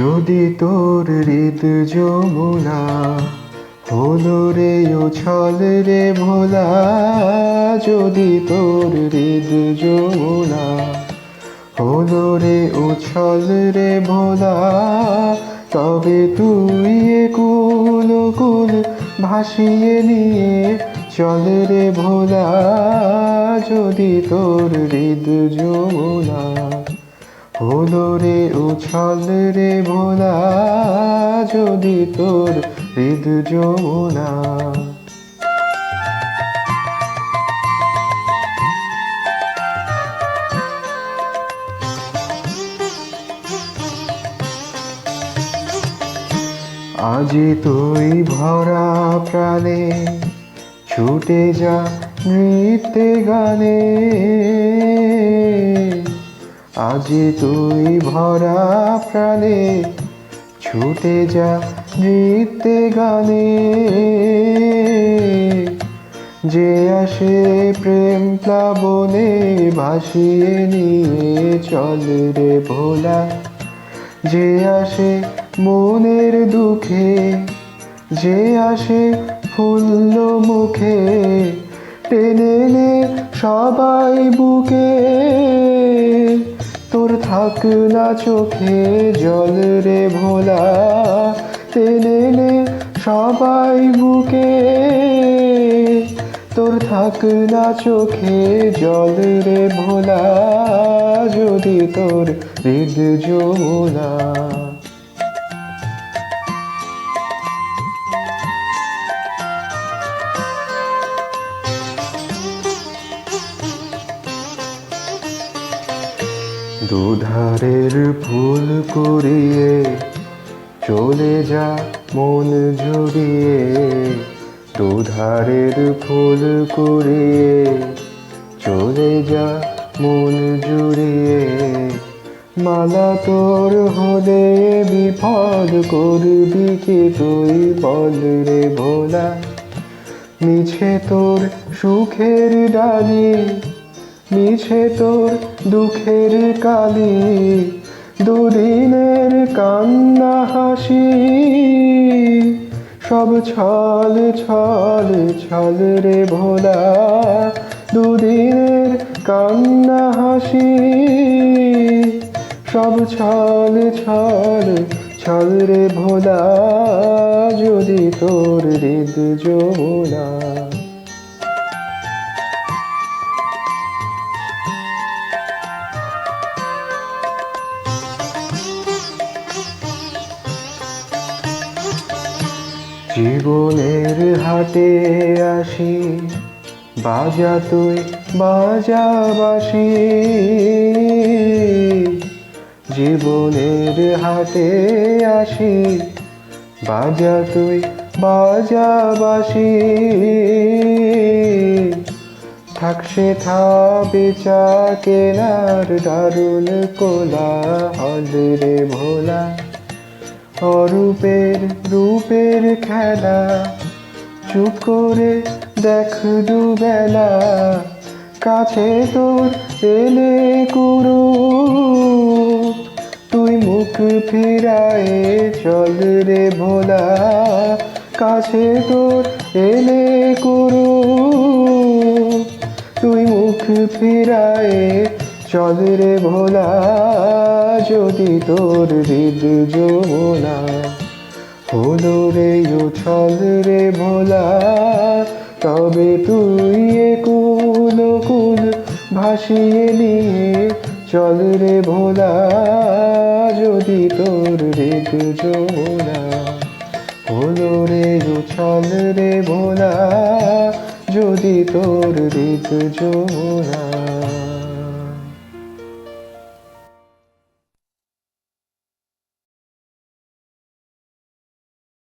যদি তোর হৃদ যমুনা, হলো রে ছল রে ভোলা। যদি তোর হৃদ যমুনা, হলো রে ছল রে ভোলা। তবে তুই কুল কুল ভাসিয়ে নিয়ে চল রে ভোলা। যদি তোর হৃদ যমুনা হলো রে উছল রে ভোলা যদি তোর হৃদ যমুনা। আজি তুই ভরা প্রাণে ছুটে যা নৃত্যে গানে। আজি তুই ভরা প্রাণে ছুটে যা নৃত্যে গানে। যে আসে প্রেম প্লাবনে ভাসিয়ে নিয়ে চল রে ভোলা। যে আসে মনের দুঃখে, যে আসে ফুল্ল মুখে, টেনে নে সবাই বুকে। তোর থাক না চোখে জল রে ভোলা। তেলে সবাই বুকে। তোর থাক না চোখে জল রে ভোলা, যদি তোর হৃদ যমুনা দুধারের ফুল কুড়িয়ে চলে যা মন জুড়িয়ে। দুধারের ফুল কুড়িয়ে চলে যা মন জুড়িয়ে। মালা তোর হলে বিপদ করবি কি তুই বল রে ভোলা? মিছে তোর সুখের ডালি মিছে তোর দুঃখের কালি, দুদিনের কান্না হাসি। সব ছল ছল ছল রে ভোলা, দুদিনের কান্না হাসি। সব ছল ছল ছল রে ভোলা, যদি তোর হৃদ যমুনা জীবনের হাটে আসি, বাজা তুই, বাজা বাসি জীবনের হাটে আসি, বাজা তুই, বাজা বাসি থাকসে থা বেচা কেনার দারুণ কোলা হল রে ভোলা। অরূপের রূপের খেলা। চুপ করে দেখ দুবেলা। কাছে তোর এলে কুরু তুই মুখ ফিরায়ে চল রে ভোলা। কাছে তোর এলে কুরু তুই মুখ ফিরায়ে চল রে ভোলা যদি তোর হৃদ যমুনা হলো রে উছল রে ভোলা, তবে তুই কুল কুল ভাসিয়ে নিয়ে চল রে ভোলা যদি তোর হৃদ যমুনা হলো রে উছল রে ভোলা যদি তোর হৃদ যমুনা